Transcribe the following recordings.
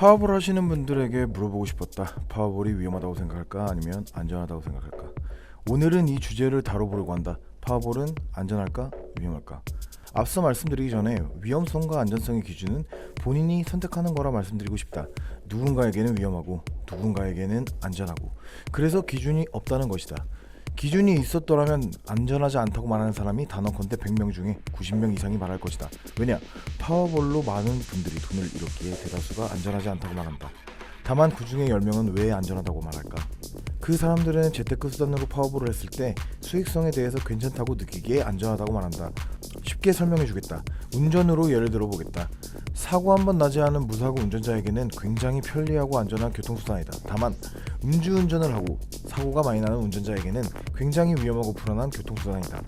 파워볼 하시는 분들에게 물어보고 싶었다. 파워볼이 위험하다고 생각할까 아니면 안전하다고 생각할까? 오늘은 이 주제를 다뤄보려고 한다. 파워볼은 안전할까 위험할까? 앞서 말씀드리기 전에 위험성과 안전성의 기준은 본인이 선택하는 거라 말씀드리고 싶다. 누군가에게는 위험하고 누군가에게는 안전하고 그래서 기준이 없다는 것이다. 기준이 있었더라면 안전하지 않다고 말하는 사람이 단언컨대 100명 중에 90명 이상이 말할 것이다. 왜냐? 파워볼로 많은 분들이 돈을 잃었기에 대다수가 안전하지 않다고 말한다. 다만 그 중에 10명은 왜 안전하다고 말할까? 그 사람들은 재테크 수단으로 파워볼을 했을 때 수익성에 대해서 괜찮다고 느끼기에 안전하다고 말한다. 쉽게 설명해 주겠다. 운전으로 예를 들어 보겠다. 사고 한 번 나지 않은 무사고 운전자에게는 굉장히 편리하고 안전한 교통수단이다. 다만 음주운전을 하고 사고가 많이 나는 운전자에게는 굉장히 위험하고 불안한 교통수단이다.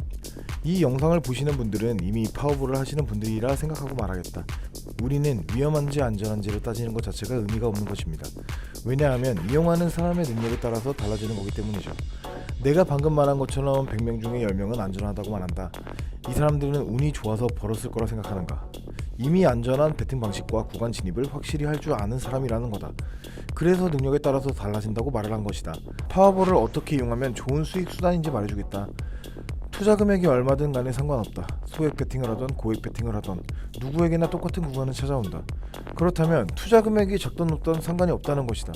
이 영상을 보시는 분들은 이미 파워볼을 하시는 분들이라 생각하고 말하겠다. 우리는 위험한지 안전한지를 따지는 것 자체가 의미가 없는 것입니다. 왜냐하면 이용하는 사람의 능력에 따라서 달라지는 거기 때문이죠. 내가 방금 말한 것처럼 100명 중에 10명은 안전하다고 말한다. 이 사람들은 운이 좋아서 벌었을 거라 생각하는가? 이미 안전한 배팅 방식과 구간 진입을 확실히 할 줄 아는 사람이라는 거다. 그래서 능력에 따라서 달라진다고 말을 한 것이다. 파워볼을 어떻게 이용하면 좋은 수익 수단인지 말해주겠다. 투자 금액이 얼마든 간에 상관없다. 소액 베팅을 하던 고액 베팅을 하던 누구에게나 똑같은 구간은 찾아온다. 그렇다면 투자 금액이 적던 높던 상관이 없다는 것이다.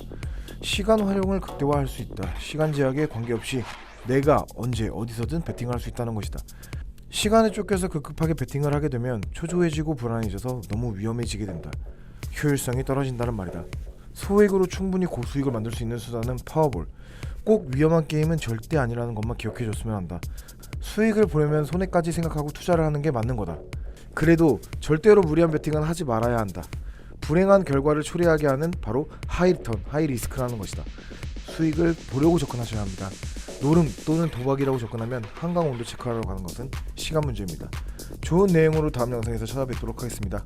시간 활용을 극대화할 수 있다. 시간 제약에 관계없이 내가 언제 어디서든 베팅할 수 있다는 것이다. 시간에 쫓겨서 급급하게 베팅을 하게 되면 초조해지고 불안해져서 너무 위험해지게 된다. 효율성이 떨어진다는 말이다. 소액으로 충분히 고수익을 만들 수 있는 수단은 파워볼. 꼭 위험한 게임은 절대 아니라는 것만 기억해줬으면 한다. 수익을 보려면 손해까지 생각하고 투자를 하는 게 맞는 거다. 그래도 절대로 무리한 베팅은 하지 말아야 한다. 불행한 결과를 초래하게 하는 바로 하이 리턴, 하이 리스크라는 것이다. 수익을 보려고 접근하셔야 합니다. 노름 또는 도박이라고 접근하면 한강 온도 체크하러 가는 것은 시간 문제입니다. 좋은 내용으로 다음 영상에서 찾아뵙도록 하겠습니다.